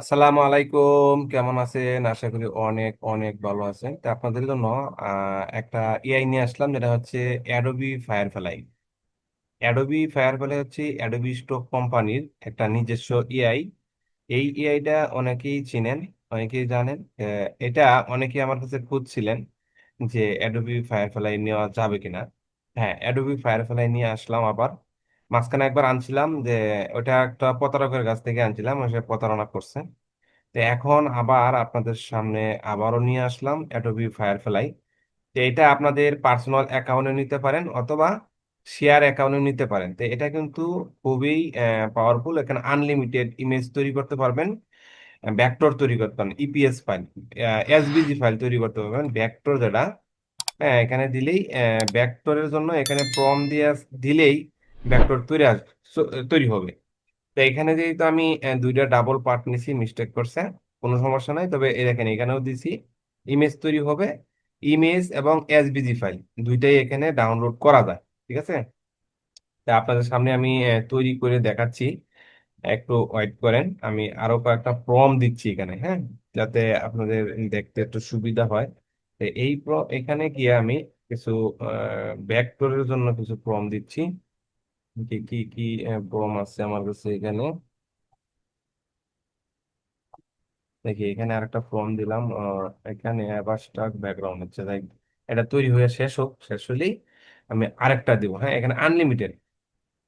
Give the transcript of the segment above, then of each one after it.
আসসালামু আলাইকুম। কেমন আছেন? আশা করি অনেক অনেক ভালো আছেন। তো আপনাদের জন্য একটা এআই নিয়ে আসলাম, যেটা হচ্ছে Adobe fire Firefly Adobe fire Firefly হচ্ছে অ্যাডোবি স্টক কোম্পানির একটা নিজস্ব এআই। এই এআইটা অনেকেই চিনেন, অনেকেই জানেন। এটা অনেকেই আমার কাছে খুঁজছিলেন যে অ্যাডোবি ফায়ার ফায়ারফ্লাই নেওয়া যাবে কিনা। হ্যাঁ অ্যাডোবি ফায়ার ফায়ারফ্লাই নিয়ে আসলাম আবার। মাঝখানে একবার আনছিলাম যে ওটা একটা প্রতারকের কাছ থেকে আনছিলাম সে প্রতারণা করছে। তো এখন আবার আপনাদের সামনে আবারও নিয়ে আসলাম অ্যাডোবি ফায়ারফ্লাই তো এটা আপনাদের পার্সোনাল অ্যাকাউন্টে নিতে পারেন অথবা শেয়ার অ্যাকাউন্টে নিতে পারেন। তো এটা কিন্তু খুবই পাওয়ারফুল এখানে আনলিমিটেড ইমেজ তৈরি করতে পারবেন ভেক্টর তৈরি করতে পারেন ইপিএস ফাইল এসভিজি ফাইল তৈরি করতে পারবেন। ভেক্টর যেটা হ্যাঁ এখানে দিলেই ভেক্টরের জন্য এখানে প্রম দিয়ে দিলেই ভেক্টর তৈরি আস তৈরি হবে। তো এখানে যেহেতু আমি দুইটা ডাবল পার্ট নিছি মিস্টেক করছে, কোনো সমস্যা নাই। তবে দেখেন, এখানেও দিছি ইমেজ তৈরি হবে ইমেজ এবং এসভিজি ফাইল দুইটাই এখানে ডাউনলোড করা যায়, ঠিক আছে? তা আপনাদের সামনে আমি তৈরি করে দেখাচ্ছি। একটু ওয়েট করেন, আমি আরও কয়েকটা প্রম দিচ্ছি এখানে হ্যাঁ? যাতে আপনাদের দেখতে একটু সুবিধা হয়। এই এখানে গিয়ে আমি কিছু ভেক্টরের জন্য কিছু প্রম দিচ্ছি। কি কি কি আছে আমার কাছে এখানে? দেখি, এখানে আরেকটা ফর্ম দিলাম এখানে ব্যাকগ্রাউন্ড হচ্ছে তাই এটা তৈরি হয়ে শেষ হোক, শেষ হলেই আমি আরেকটা দিব হ্যাঁ এখানে unlimited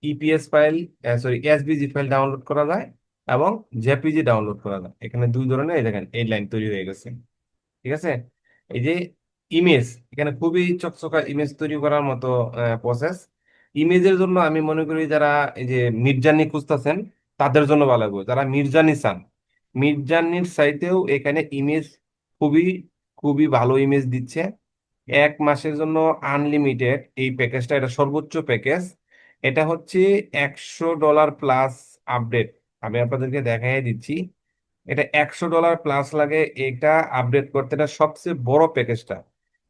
EPS file sorry SVG file download করা যায় এবং জেপিজি ডাউনলোড করা যায়। এখানে দুই ধরনের দেখেন, এই লাইন তৈরি হয়ে গেছে, ঠিক আছে? এই যে ইমেজ এখানে খুবই চকচকা ইমেজ তৈরি করার মতো প্রসেস ইমেজের জন্য আমি মনে করি যারা এই যে মির্জানি খুঁজতেছেন, তাদের জন্য ভালো লাগবে। যারা মির্জানি চান, মির্জানির চাইতেও এখানে ইমেজ খুবই খুবই ভালো ইমেজ দিচ্ছে। এক মাসের জন্য আনলিমিটেড এই প্যাকেজটা এটা সর্বোচ্চ প্যাকেজ এটা হচ্ছে একশো ডলার প্লাস আপডেট আমি আপনাদেরকে দেখাই দিচ্ছি। এটা একশো ডলার প্লাস লাগে এটা আপডেট করতে। এটা সবচেয়ে বড় প্যাকেজটা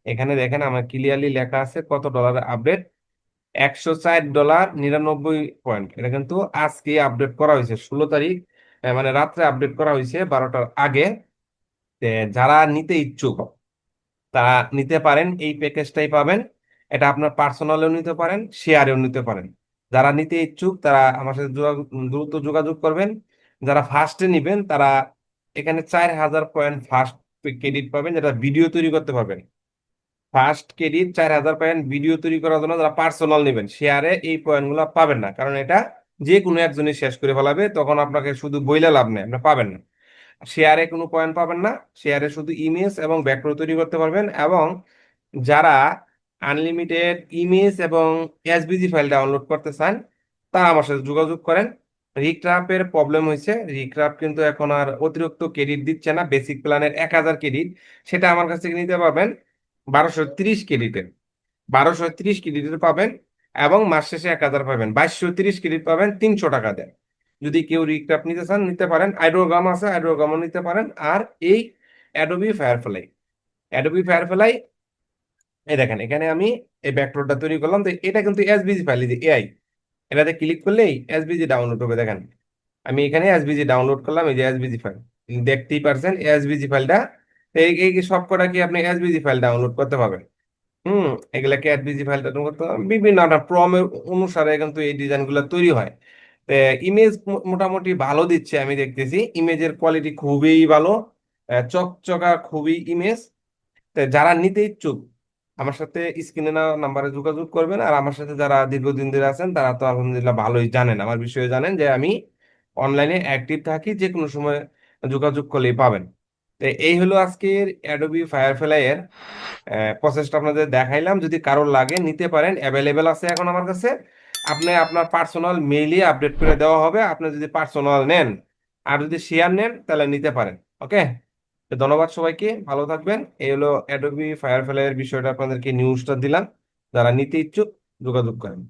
এখানে দেখেন আমার ক্লিয়ারলি লেখা আছে কত ডলার আপডেট একশো ষাট ডলার নিরানব্বই পয়েন্ট। এটা কিন্তু আজকে আপডেট করা হয়েছে, ষোলো তারিখ মানে রাত্রে আপডেট করা হয়েছে বারোটার আগে। যারা নিতে ইচ্ছুক, তারা নিতে পারেন, এই প্যাকেজটাই পাবেন। এটা আপনার পার্সোনালেও নিতে পারেন, শেয়ারেও নিতে পারেন। যারা নিতে ইচ্ছুক, তারা আমার সাথে দ্রুত যোগাযোগ করবেন। যারা ফার্স্টে নিবেন, তারা এখানে চার হাজার পয়েন্ট ফার্স্ট ক্রেডিট পাবেন, যেটা ভিডিও তৈরি করতে পারবেন। ফার্স্ট ক্রেডিট চার হাজার পয়েন্ট ভিডিও তৈরি করার জন্য যারা পার্সোনাল নেবেন শেয়ারে এই পয়েন্টগুলো পাবেন না। কারণ এটা যে কোনো একজনই শেষ করে ফেলাবে, তখন আপনাকে শুধু বইলে লাভ নেই, আপনি পাবেন না। শেয়ারে কোনো পয়েন্ট পাবেন না শেয়ারে শুধু ইমেজ এবং ব্যাকরো তৈরি করতে পারবেন এবং যারা আনলিমিটেড ইমেজ এবং এসভিজি ফাইল ডাউনলোড করতে চান, তারা আমার সাথে যোগাযোগ করেন। রিক্রাফের প্রবলেম হয়েছে রিক্রাফ কিন্তু এখন আর অতিরিক্ত ক্রেডিট দিচ্ছে না বেসিক প্ল্যানের এক হাজার ক্রেডিট সেটা আমার কাছ থেকে নিতে পারবেন। বারোশো তিরিশ ক্রেডিটের বারোশো তিরিশ ক্রেডিটের পাবেন এবং মাস শেষে এক হাজার পাবেন। বাইশশো তিরিশ ক্রেডিট পাবেন, তিনশো টাকা দেন। যদি কেউ রিক্রাফ নিতে চান, নিতে পারেন। আইড্রোগাম আছে আইড্রোগামও নিতে পারেন। আর এই অ্যাডোবি ফায়ারফ্লাই অ্যাডোবি ফায়ারফ্লাই এই দেখেন, এখানে আমি এই ব্যাকড্রপটা তৈরি করলাম। তো এটা কিন্তু এসবিজি ফাইল যে এআই এটাতে ক্লিক করলেই এসবিজি ডাউনলোড হবে। দেখেন, আমি এখানে এসবিজি ডাউনলোড করলাম, এই যে এসবিজি ফাইল দেখতেই পারছেন এসবিজি ফাইলটা এই এই সব কটা কি আপনি এসবিজি ফাইল ডাউনলোড করতে পারবেন? হুম, এগুলাকে এসবিজি ফাইল ডাউনলোড করতে বিভিন্ন প্রমের অনুসারে কিন্তু এই ডিজাইনগুলো তৈরি হয়। ইমেজ মোটামুটি ভালো দিচ্ছে, আমি দেখতেছি। ইমেজের কোয়ালিটি খুবই ভালো চকচকা খুবই ইমেজ যারা নিতে ইচ্ছুক, আমার সাথে স্ক্রিনে না নাম্বারে যোগাযোগ করবেন। আর আমার সাথে যারা দীর্ঘদিন ধরে আছেন, তারা তো আলহামদুলিল্লাহ ভালোই জানেন। আমার বিষয়ে জানেন যে আমি অনলাইনে অ্যাক্টিভ থাকি যে কোনো সময় যোগাযোগ করলেই পাবেন। তো এই হলো আজকের অ্যাডোবি ফায়ারফ্লাই এর প্রসেসটা আপনাদের দেখাইলাম। যদি কারোর লাগে, নিতে পারেন। অ্যাভেলেবেল আছে এখন আমার কাছে। আপনি আপনার পার্সোনাল মেইলে আপডেট করে দেওয়া হবে। আপনি যদি পার্সোনাল নেন আর যদি শেয়ার নেন, তাহলে নিতে পারেন। ওকে? তো ধন্যবাদ সবাইকে। ভালো থাকবেন। এই হলো অ্যাডোবি ফায়ারফ্লাই এর বিষয়টা আপনাদেরকে নিউজটা দিলাম। যারা নিতে ইচ্ছুক, যোগাযোগ করেন।